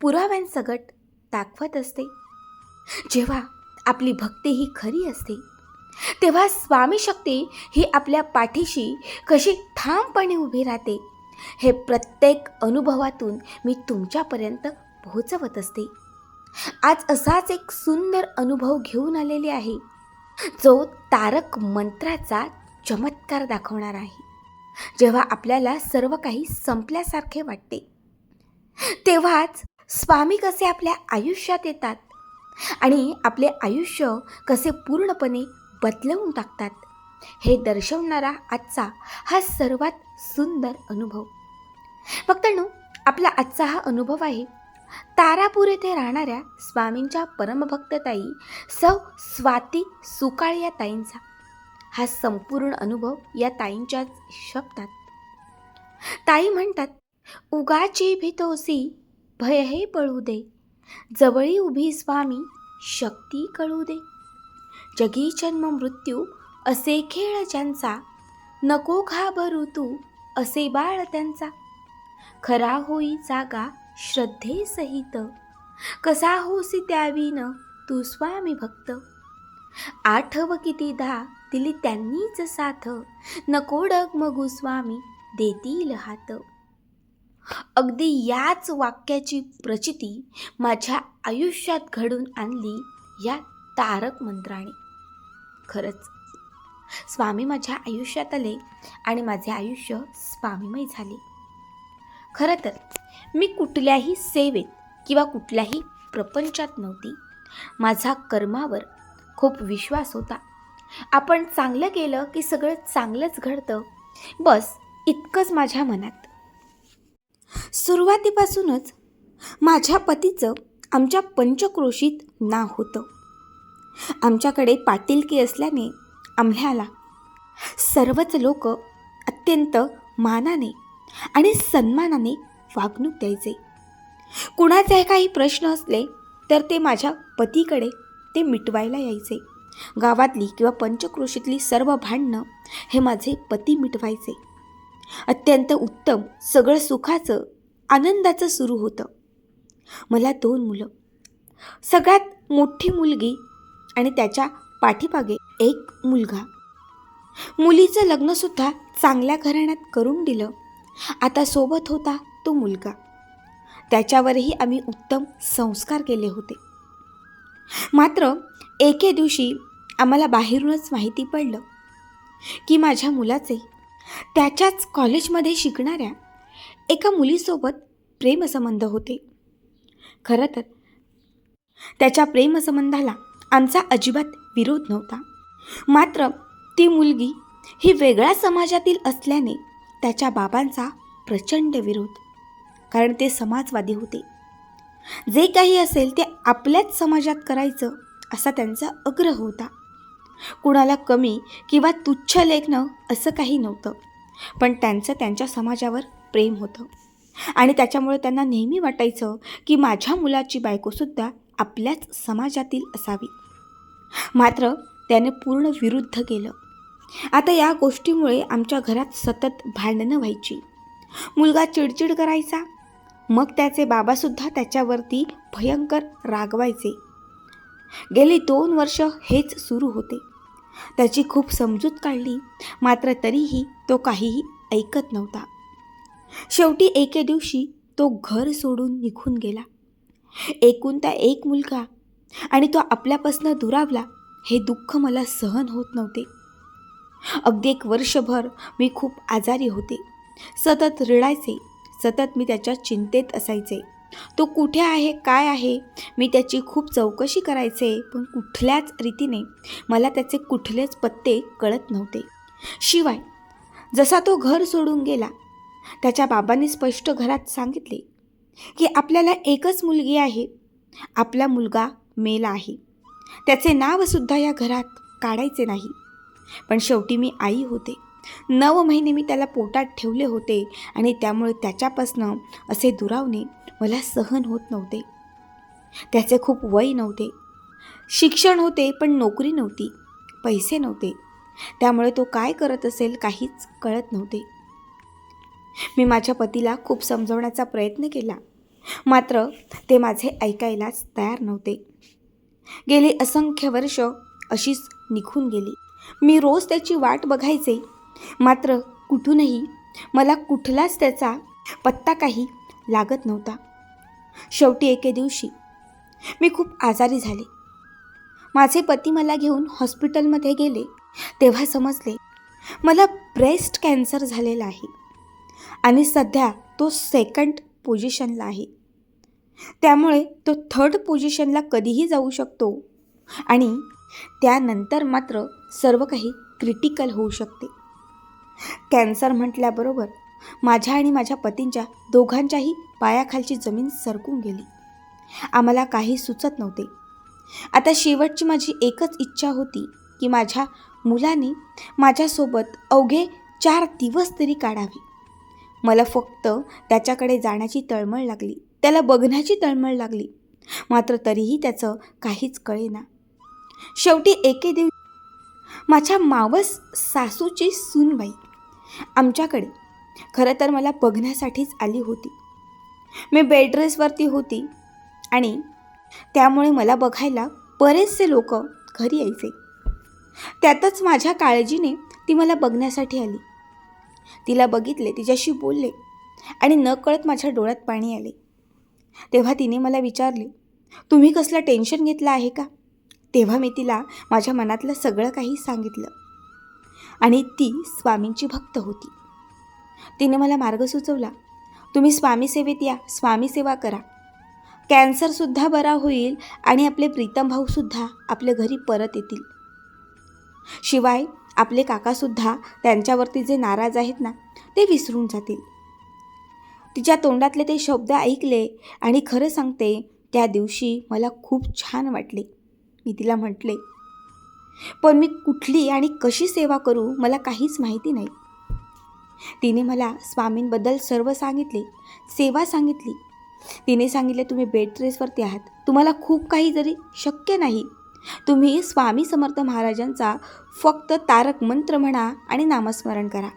पुराव्यांसकट दाखवत असते. जेव्हा आपली भक्ती ही खरी असते तेव्हा स्वामी शक्ती ही आपल्या पाठीशी कशी ठामपणे उभी राहते हे प्रत्येक अनुभवातून मी तुमच्यापर्यंत पोहोचवत असते. आज असाच एक सुंदर अनुभव घेऊन आलेले आहे जो तारक मंत्राचा चमत्कार दाखवणार आहे. जेव्हा आपल्याला सर्व काही संपल्यासारखे वाटते तेव्हाच स्वामी कसे आपल्या आयुष्यात येतात? आणि आपले आयुष्य कसे पूर्णपणे बदलवून टाकतात? हे दर्शवणारा आजचा हा सर्वात सुंदर अनुभव. फक्तणू आपला आजचा हा अनुभव आहे तारापूर येथे राहणाऱ्या स्वामींच्या परमभक्तताई सौ स्वाती सुकाळ या ताईंचा. हा संपूर्ण अनुभव या ताईंच्याच शब्दात. ताई म्हणतात उगाची भीतोसी भयही पळू दे. जवळी उभी स्वामी शक्ती कळू दे. जगी जन्म मृत्यू असे खेळ ज्यांचा नको घाबरू तू असे बाळ त्यांचा. खरा होई जागा श्रद्धेसहित कसा होसी त्यावीन तू स्वामी भक्त. आठव किती कितीदा दिली त्यांनीच साथ. नको डगमगू स्वामी देतील हात. अगदी याच वाक्याची प्रचिती माझ्या आयुष्यात घडून आणली या तारक मंत्राने. खरंच स्वामी माझ्या आयुष्यात आले आणि माझे आयुष्य स्वामीमय झाले. खरं तर मी कुठल्याही सेवेत किंवा कुठल्याही प्रपंचात नव्हती. माझा कर्मावर खूप विश्वास होता. आपण चांगलं केलं की सगळं चांगलंच घडतं. बस इतकंच माझ्या मनात. सुरुवातीपासूनच माझ्या पतीचं आमच्या पंचक्रोशीत नाव होतं. आमच्याकडे पाटीलकी असल्याने आम्हाला सर्वच लोक अत्यंत मानाने आणि सन्मानाने वागणूक द्यायचे. कुणाचे काही प्रश्न असले तर ते माझ्या पतीकडे ते मिटवायला यायचे. गावातली किंवा पंचक्रोशीतली सर्व भांडणं हे माझे पती मिटवायचे. अत्यंत उत्तम सगळं सुखाचं आनंदाचं सुरू होतं. मला दोन मुलं. सगळ्यात मोठी मुलगी आणि त्याच्या पाठीमागे एक मुलगा. मुलीचं लग्नसुद्धा चांगल्या घराण्यात करून दिलं. आता सोबत होता तो मुलगा. त्याच्यावरही आम्ही उत्तम संस्कार केले होते. मात्र एके दिवशी आम्हाला बाहेरूनच माहिती पडलं की माझ्या मुलाचे त्याच्याच कॉलेजमध्ये शिकणाऱ्या एका मुलीसोबत प्रेमसंबंध होते. खरं तर त्याच्या प्रेमसंबंधाला आमचा अजिबात विरोध नव्हता. मात्र ती मुलगी ही वेगळ्या समाजातील असल्याने त्याच्या बाबांचा प्रचंड विरोध कारण ते समाजवादी होते. जे काही असेल ते आपल्याच समाजात करायचं असा त्यांचा आग्रह होता. कुणाला कमी किंवा तुच्छ लेखणं असं काही नव्हतं. पण त्यांचं त्यांच्या समाजावर प्रेम होतं. आणि त्याच्यामुळे त्यांना नेहमी वाटायचं की माझ्या मुलाची बायकोसुद्धा आपल्याच समाजातील असावी. मात्र त्याने पूर्ण विरुद्ध केलं. आता या गोष्टीमुळे आमच्या घरात सतत भांडणं व्हायची. मुलगा चिडचिड करायचा. मग त्याचे बाबासुद्धा त्याच्यावरती भयंकर रागवायचे. गेली दोन वर्ष हेच सुरू होते. त्याची खूप समजूत काढली. मात्र तरीही तो काहीही ऐकत नव्हता. शेवटी एके दिवशी तो घर सोडून निघून गेला. एकुलता एक मुलगा आणि तो आपल्यापासनं दुरावला हे दुःख मला सहन होत नव्हते. अगदी एक वर्षभर मी खूप आजारी होते. सतत रडायचे सतत मी त्याच्या चिंतेत असायचे. तो कुठे आहे काय आहे मी त्याची खूप चौकशी करायचे पण कुठल्याच रीतीने मला त्याचे कुठलेच पत्ते कळत नव्हते. शिवाय जसा तो घर सोडून गेला त्याच्या बाबांनी स्पष्ट घरात सांगितले की आपल्याला एकच मुलगी आहे आपला मुलगा मेला आहे. त्याचे नावसुद्धा या घरात काढायचे नाही. पण शेवटी मी आई होते. नऊ महिने मी त्याला पोटात ठेवले होते आणि त्यामुळे त्याच्यापासनं असे दुरावणे मला सहन होत नव्हते. त्याचे खूप वय नव्हते. शिक्षण होते पण नोकरी नव्हती. पैसे नव्हते. त्यामुळे तो काय करत असेल काहीच कळत नव्हते. मी माझ्या पतीला खूप समजवण्याचा प्रयत्न केला. मात्र ते माझे ऐकायलाच तयार नव्हते. गेली असंख्य वर्ष अशीच निघून गेली. मी रोज त्याची वाट बघायचे. मात्र कुठूनही मला कुठलाच त्याचा पत्ता काही लागत नव्हता. शेवटी एके दिवशी मी खूप आजारी झाले. माझे पती मला घेऊन हॉस्पिटलमध्ये गेले. तेव्हा समजले मला ब्रेस्ट कॅन्सर झालेला आहे आणि सध्या तो सेकंड पोझिशनला आहे. त्यामुळे तो थर्ड पोझिशनला कधीही जाऊ शकतो आणि त्यानंतर मात्र सर्व काही क्रिटिकल होऊ शकते. कॅन्सर म्हटल्याबरोबर माझ्या आणि माझ्या पतींच्या दोघांच्याही पायाखालची जमीन सरकून गेली. आम्हाला काही सुचत नव्हते. आता शेवटची माझी एकच इच्छा होती की माझ्या मुलाने माझ्यासोबत अवघे चार दिवस तरी काढावे. मला फक्त त्याच्याकडे जाण्याची तळमळ लागली. त्याला बघण्याची तळमळ लागली. मात्र तरीही त्याचं काहीच कळेना. शेवटी एके दिवशी माझ्या मावस सासूची सूनबाई आमच्याकडे खरं तर मला बघण्यासाठीच आली होती. मी बेडरेसवरती होती आणि त्यामुळे मला बघायला बरेचसे लोक घरी यायचे. त्यातच माझ्या काळजीने ती मला बघण्यासाठी आली. तिला बघितले तिच्याशी बोलले आणि नकळत माझ्या डोळ्यात पाणी आले. तेव्हा तिने मला विचारले तुम्ही कसलं टेन्शन घेतलं आहे का? तेव्हा मी तिला माझ्या मनातलं सगळं काही सांगितलं आणि ती स्वामींची भक्त होती. तिने मला मार्ग सुचवला. तुम्ही स्वामी सेवेत या. स्वामीसेवा करा. कॅन्सरसुद्धा बरा होईल आणि आपले प्रीतम भाऊसुद्धा आपल्या घरी परत येतील. शिवाय आपले काकासुद्धा त्यांच्यावरती जे नाराज आहेत ना ते विसरून जातील. तिच्या तोंडातले ते शब्द ऐकले आणि खरं सांगते त्या दिवशी मला खूप छान वाटले. मी तिला म्हटले पण मी कुठली आणि कशी सेवा करू मला काहीच माहिती नाही. तिने मला स्वामींबद्दल सर्व सांगितले सेवा सांगितली. तिने सांगितले तुम्ही बेड रेसवरती आहात. तुम्हाला खूप काही जरी शक्य नाही. तुम्ही स्वामी समर्थ महाराजांचा फक्त तारक मंत्र म्हणा आणि नामस्मरण करा.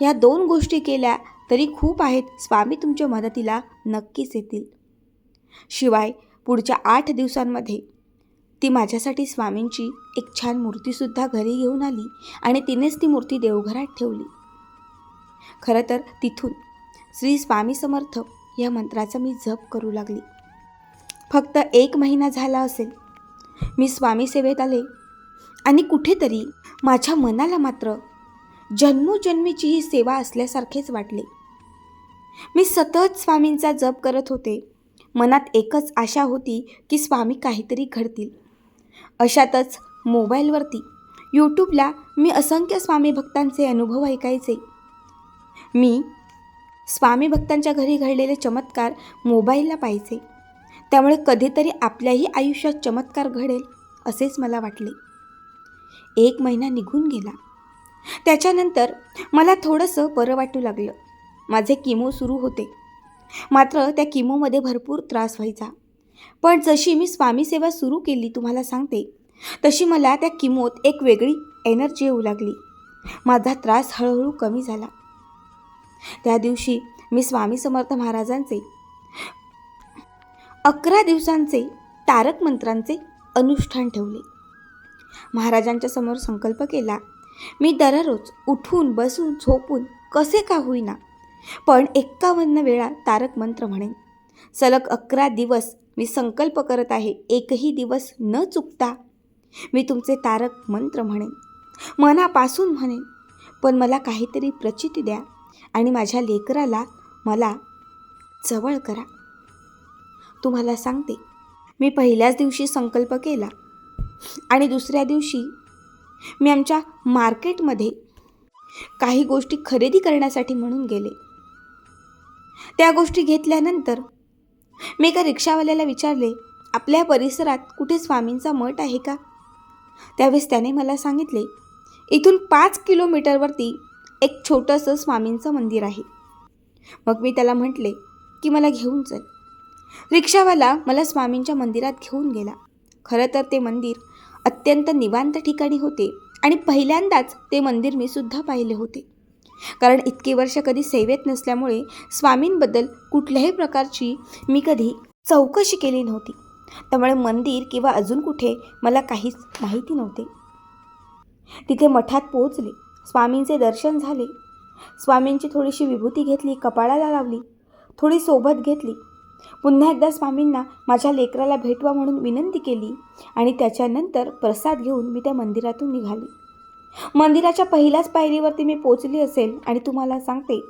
या दोन गोष्टी केल्या तरी खूप आहेत. स्वामी तुमच्या मदतीला नक्कीच येतील. शिवाय पुढच्या आठ दिवसांमध्ये ती माझ्यासाठी स्वामींची एक छान मूर्तीसुद्धा घरी घेऊन आली आणि तिनेच ती मूर्ती देवघरात ठेवली. खरं तर तिथून. श्री स्वामी समर्थ या मंत्राचा मी जप करू लागली. फक्त एक महिना झाला असेल. मी स्वामी सेवेत आले. आणि कुठेतरी माझ्या मनाला मात्र जन्मोजन्मीची ही सेवा असल्यासारखेच वाटले. मी सतत स्वामींचा जप करत होते. मनात एकच आशा होती की स्वामी काहीतरी घडतील. अशातच मोबाईलवरती यूट्यूबला मी असंख्य स्वामी भक्तांचे अनुभव ऐकायचे. मी स्वामी भक्तांच्या घरी घडलेले चमत्कार मोबाईलला पाहिजे त्यामुळे कधीतरी आपल्याही आयुष्यात चमत्कार घडेल असेच मला वाटले. एक महिना निघून गेला. त्याच्यानंतर मला थोडंसं बरं वाटू लागलं. माझे किमो सुरू होते. मात्र त्या किमोमध्ये भरपूर त्रास व्हायचा. पण जशी मी स्वामी सेवा सुरू केली तुम्हाला सांगते तशी मला त्या किमोत एक वेगळी एनर्जी येऊ लागली. माझा त्रास हळूहळू कमी झाला. त्या दिवशी मी स्वामी समर्थ महाराजांचे अकरा दिवसांचे तारक मंत्रांचे अनुष्ठान ठेवले. महाराजांच्या समोर संकल्प केला मी दररोज उठून बसून झोपून कसे का होईना पण एक्कावन्न वेळा तारक मंत्र म्हणेन. सलग अकरा दिवस मी संकल्प करत आहे एकही दिवस न चुकता मी तुमचे तारक मंत्र म्हणेन. मनापासून म्हणेन पण मला काहीतरी प्रचिती द्या. आणि माझ्या लेकराला मला जवळ करा. तुम्हाला सांगते मी पहिल्याच दिवशी संकल्प केला आणि दुसऱ्या दिवशी मी आमच्या मार्केटमध्ये काही गोष्टी खरेदी करण्यासाठी म्हणून गेले. त्या गोष्टी घेतल्यानंतर मी एका रिक्षावाल्याला विचारले आपल्या परिसरात कुठे स्वामींचा मठ आहे का? त्यावेळेस त्याने मला सांगितले इथून पाच किलोमीटरवरती एक छोटंसं स्वामींचं मंदिर आहे. मग मी त्याला म्हटले की मला घेऊन चल. रिक्षावाला मला स्वामींच्या मंदिरात घेऊन गेला. खरं तर ते मंदिर अत्यंत निवांत ठिकाणी होते आणि पहिल्यांदाच ते मंदिर मी सुद्धा पाहिले होते. कारण इतकी वर्ष कधी सेवेत नसल्यामुळे स्वामींबद्दल कुठल्याही प्रकारची मी कधी चौकशी केली नव्हती. त्यामुळे मंदिर किंवा अजून कुठे मला काहीच माहिती नव्हते. तिथे मठात पोहोचले. स्वामींचे दर्शन झाले. स्वामींची थोडीशी विभूती घेतली कपाळाला लावली थोडी सोबत घेतली. पुन्हा एकदा स्वामींना माझ्या लेकराला भेटवा म्हणून विनंती केली आणि त्याच्यानंतर प्रसाद घेऊन मी त्या मंदिरातून निघाली. मंदिराच्या पहिल्याच पायरीवरती मी पोचली असेल आणि तुम्हाला सांगते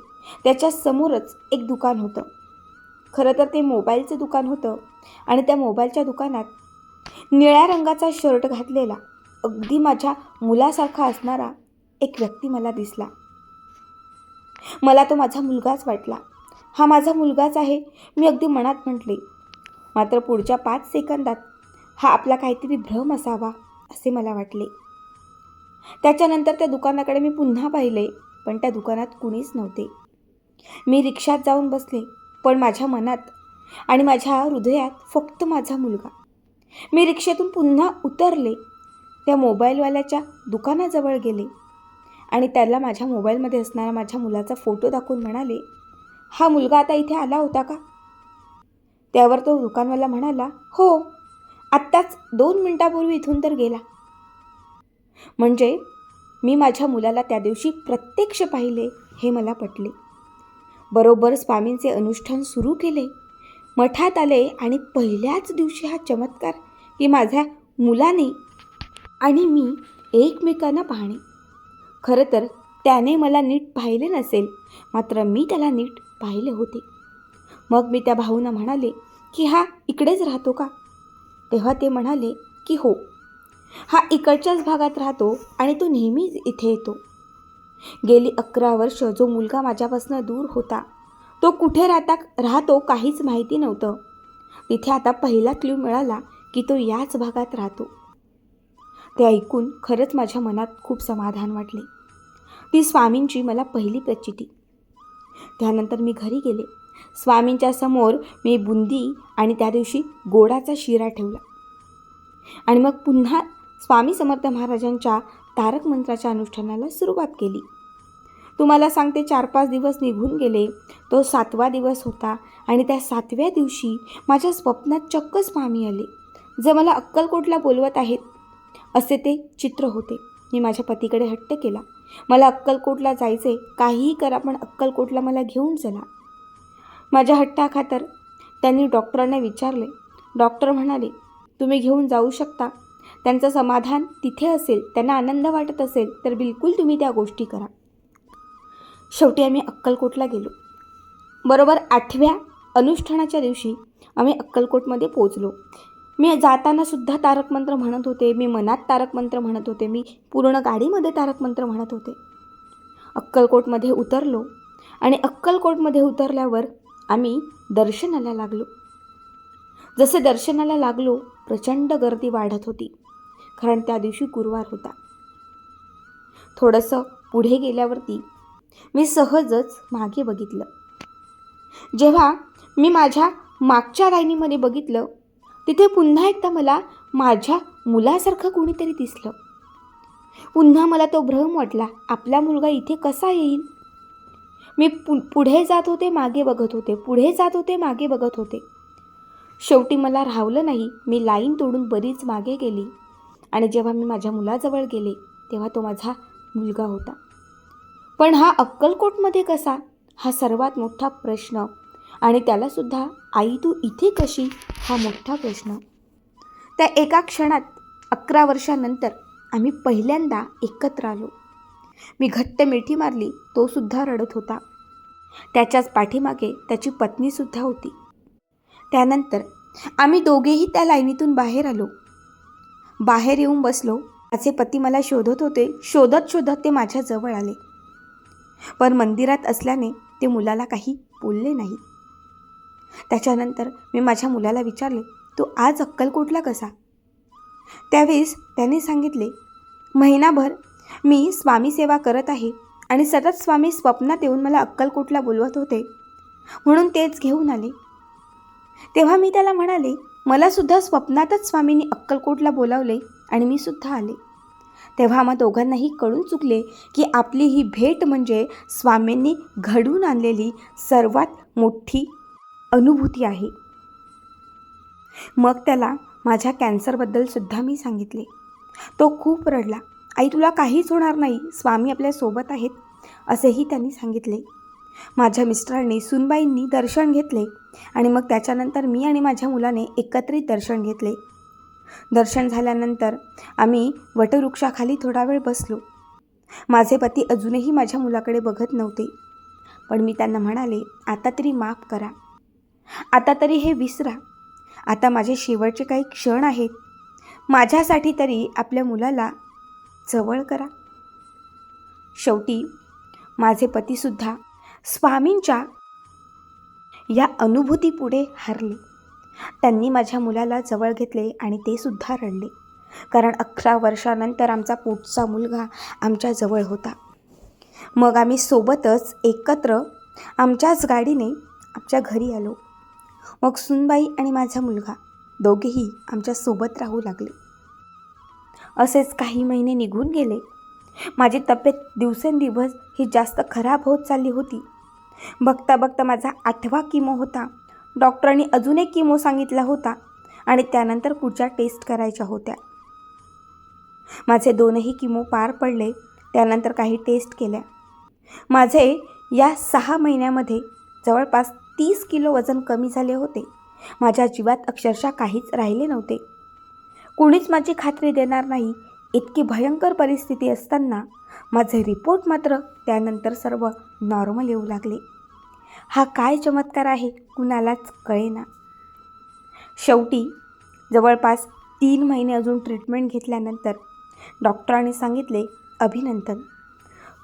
त्याच्या समोरच एक दुकान होतं. खरं तर ते मोबाईलचं दुकान होतं आणि त्या मोबाईलच्या दुकानात निळ्या रंगाचा शर्ट घातलेला अगदी माझ्या मुलासारखा असणारा एक व्यक्ती मला दिसला. मला तो माझा मुलगाच वाटला. हा माझा मुलगाच आहे मी अगदी मनात म्हटले. मात्र पुढच्या पाच सेकंदात हा आपला काहीतरी भ्रम असावा असे मला वाटले. त्याच्यानंतर त्या दुकानाकडे मी पुन्हा पाहिले पण त्या दुकानात कुणीच नव्हते. मी रिक्षात जाऊन बसले पण माझ्या मनात आणि माझ्या हृदयात फक्त माझा मुलगा. मी रिक्षेतून पुन्हा उतरले. त्या मोबाईलवाल्याच्या दुकानाजवळ गेले. आणि त्याला माझ्या मोबाईलमध्ये असणारा माझ्या मुलाचा फोटो दाखवून म्हणाले हा मुलगा आता इथे आला होता का? त्यावर तो दुकानवाला म्हणाला हो आत्ताच दोन मिनटापूर्वी इथून तर गेला. म्हणजे मी माझ्या मुलाला त्या दिवशी प्रत्यक्ष पाहिले हे मला पटले. बरोबर स्वामींचे अनुष्ठान सुरू केले. मठात आले आणि पहिल्याच दिवशी हा चमत्कार की माझ्या मुलाने आणि मी एकमेकांना पाहणे. खरं तर त्याने मला नीट पाहिले नसेल. मात्र मी त्याला नीट पाहिले होते. मग मी त्या भाऊंना म्हणाले की हा इकडेच राहतो का? तेव्हा ते म्हणाले की हो. हा इकडच्याच भागात राहतो आणि तो नेहमीच इथे येतो. गेली अकरा वर्ष जो मुलगा माझ्यापासून दूर होता तो कुठे राहता राहतो काहीच माहिती नव्हतं. तिथे आता पहिला क्ल्यू मिळाला की तो याच भागात राहतो. ते ऐकून खरंच माझ्या मनात खूप समाधान वाटले. ती स्वामींची मला पहिली प्रचिती. त्यानंतर मी घरी गेले. स्वामींच्या समोर मी बुंदी आणि त्या दिवशी गोडाचा शिरा ठेवला. आणि मग पुन्हा स्वामी समर्थ महाराजांच्या तारक मंत्राच्या अनुष्ठानाला सुरुवात केली. तुम्हाला सांगते चार पाच दिवस निघून गेले. तो सातवा दिवस होता आणि त्या सातव्या दिवशी माझ्या स्वप्नात चक्क स्वामी आले. जे मला अक्कलकोटला बोलवत आहेत असे ते चित्र होते. मी माझ्या पतीकडे हट्ट केला. मला अक्कलकोटला जायचे काहीही करा पण अक्कलकोटला मला घेऊन चला. माझ्या हट्टाखातर त्यांनी डॉक्टरांना विचारले. डॉक्टर म्हणाले तुम्ही घेऊन जाऊ शकता. त्यांचं समाधान तिथे असेल त्यांना आनंद वाटत असेल तर बिलकुल तुम्ही त्या गोष्टी करा. शेवटी आम्ही अक्कलकोटला गेलो. बरोबर आठव्या अनुष्ठानाच्या दिवशी आम्ही अक्कलकोटमध्ये पोचलो मी जाताना सुद्धा तारक मंत्र म्हणत होते. मी मनात तारक मंत्र म्हणत होते. मी पूर्ण गाडीमध्ये तारक मंत्र म्हणत होते. अक्कलकोटमध्ये उतरलो आणि अक्कलकोटमध्ये उतरल्यावर आम्ही दर्शनाला लागलो. जसे दर्शनाला लागलो प्रचंड गर्दी वाढत होती. कारण त्या दिवशी गुरुवार होता. थोडंसं पुढे गेल्यावरती मी सहजच मागे बघितलं. जेव्हा मी माझ्या मागच्या लाईनीमध्ये बघितलं तिथे पुन्हा एकदा मला माझ्या मुलासारखं कोणीतरी दिसलं. पुन्हा मला तो भ्रम वाटला आपला मुलगा इथे कसा येईल? मी पु पुढे जात होते मागे बघत होते पुढे जात होते मागे बघत होते. शेवटी मला राहवलं नाही मी लाईन तोडून बरीच मागे गेली. आणि जेव्हा मी माझ्या मुलाजवळ गेले तेव्हा तो माझा मुलगा होता. पण हा अक्कलकोटमध्ये कसा? हा सर्वात मोठा प्रश्न आणि त्यालासुद्धा आई तू इथे कशी? हा मोठा प्रश्न. त्या एका क्षणात अकरा वर्षानंतर आम्ही पहिल्यांदा एकत्र आलो. मी घट्ट मिठी मारली तोसुद्धा रडत होता. त्याच्याच पाठीमागे त्याची पत्नीसुद्धा होती. त्यानंतर आम्ही दोघेही त्या लाईनीतून बाहेर आलो. बाहेर येऊन बसलो. माझे पती मला शोधत होते शोधत शोधत ते माझ्याजवळ आले. पण मंदिरात असल्याने ते मुलाला काही बोलले नाही. त्याच्यानंतर मी माझ्या मुलाला विचारले तू आज अक्कलकोटला कसा? त्यावेळेस त्याने सांगितले महिनाभर मी स्वामी सेवा करत आहे आणि सतत स्वामी स्वप्नात येऊन मला अक्कलकोटला बोलवत होते म्हणून तेच घेऊन आले. तेव्हा मी त्याला म्हणाले मला सुद्धा स्वप्नातच स्वामींनी अक्कलकोटला बोलावले आणि मी सुद्धा आले. तेव्हा आम्हा दोघांनाही कळून चुकले की आपली ही भेट म्हणजे स्वामींनी घडून आणलेली सर्वात मोठी अनुभूती आहे. मग त्याला माझ्या कॅन्सरबद्दलसुद्धा मी सांगितले. तो खूप रडला. आई तुला काहीच होणार नाही. स्वामी आपल्यासोबत आहेत. असेही त्यांनी सांगितले. माझ्या मिस्टरांनी सुनबाईंनी दर्शन घेतले आणि मग त्याच्यानंतर मी आणि माझ्या मुलाने एकत्रित दर्शन घेतले. दर्शन झाल्यानंतर आम्ही वटवृक्षाखाली थोडा वेळ बसलो. माझे पती अजूनही माझ्या मुलाकडे बघत नव्हते. पण मी त्यांना म्हणाले आता तरी माफ करा. आता तरी हे विसरा. आता माझे शेवटचे काही क्षण आहेत. माझ्यासाठी तरी आपल्या मुलाला जवळ करा. शेवटी माझे पतीसुद्धा स्वामींच्या या अनुभूतीपुढे हरले. त्यांनी माझ्या मुलाला जवळ घेतले आणि ते सुद्धा रडले. कारण अकरा वर्षानंतर आमचा पोटचा मुलगा आमच्याजवळ होता. मग आम्ही सोबतच एकत्र आमच्याच गाडीने आमच्या घरी आलो. मग सुनबाई आणि माझा मुलगा दोघेही आमच्यासोबत राहू लागले. असेच काही महिने निघून गेले. माझी तब्येत दिवसेंदिवस ही जास्त खराब होत चालली होती. बघता बघता माझा आठवा किमो होता. डॉक्टरांनी अजून एक किमो सांगितला होता आणि त्यानंतर पुढच्या टेस्ट करायच्या होत्या. माझे दोनही किमो पार पडले त्यानंतर काही टेस्ट केल्या. माझे या सहा महिन्यामध्ये जवळपास तीस किलो वजन कमी झाले होते. माझ्या जीवात अक्षरशः काहीच राहिले नव्हते. कोणीच माझी खात्री देणार नाही. इतकी भयंकर परिस्थिती असताना माझे रिपोर्ट मात्र त्यानंतर सर्व नॉर्मल येऊ लागले. हा काय चमत्कार आहे कुणालाच कळेना. शेवटी जवळपास तीन महिने अजून ट्रीटमेंट घेतल्यानंतर डॉक्टरांनी सांगितले अभिनंदन.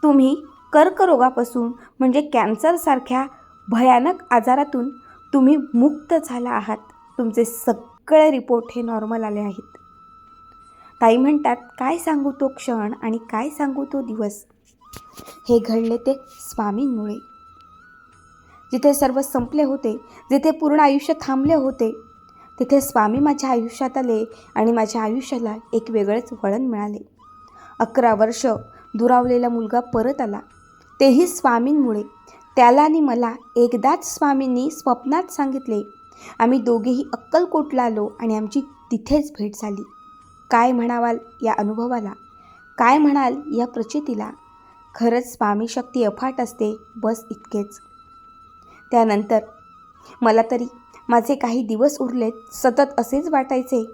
तुम्ही कर्करोगापासून म्हणजे कॅन्सरसारख्या भयानक आजारातून तुम्ही मुक्त झाला आहात. तुमचे सगळे रिपोर्ट हे नॉर्मल आले आहेत. ताई म्हणतात काय सांगू तो क्षण आणि काय सांगू तो दिवस? हे घडले ते स्वामींमुळे. जिथे सर्व संपले होते जिथे पूर्ण आयुष्य थांबले होते तिथे स्वामी माझ्या आयुष्यात आले आणि माझ्या आयुष्याला एक वेगळेच वळण मिळाले. अकरा वर्ष दुरावलेला मुलगा परत आला. तेही स्वामींमुळे. त्याला आणि मला एकदाच स्वामींनी स्वप्नात सांगितले. आम्ही दोघेही अक्कलकोटला आलो आणि आमची तिथेच भेट झाली. काय म्हणावाल या अनुभवाला? काय म्हणाल या प्रचितीला? खरंच स्वामी शक्ती अफाट असते बस इतकेच. त्यानंतर मला तरी माझे काही दिवस उरलेत सतत असेच वाटायचे.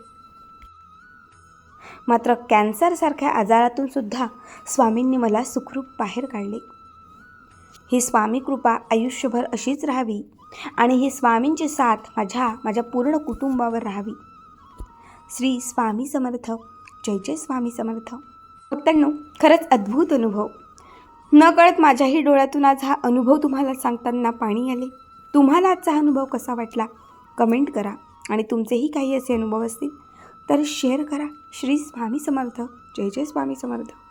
मात्र कॅन्सरसारख्या आजारातून सुद्धा स्वामींनी मला सुखरूप बाहेर काढले. ही स्वामी कृपा आयुष्यभर अशीच राहावी आणि ही स्वामींची साथ माझ्या माझ्या पूर्ण कुटुंबावर राहावी. श्री स्वामी समर्थ जय जय स्वामी समर्थ. भक्तांनो खरंच अद्भुत अनुभव. न कळत माझ्याही डोळ्यातून आज हा अनुभव तुम्हाला सांगताना पाणी आले. तुम्हाला आजचा हा अनुभव कसा वाटला? कमेंट करा. आणि तुमचेही काही असे अनुभव असतील तर शेअर करा. श्री स्वामी समर्थ जय जय स्वामी समर्थ.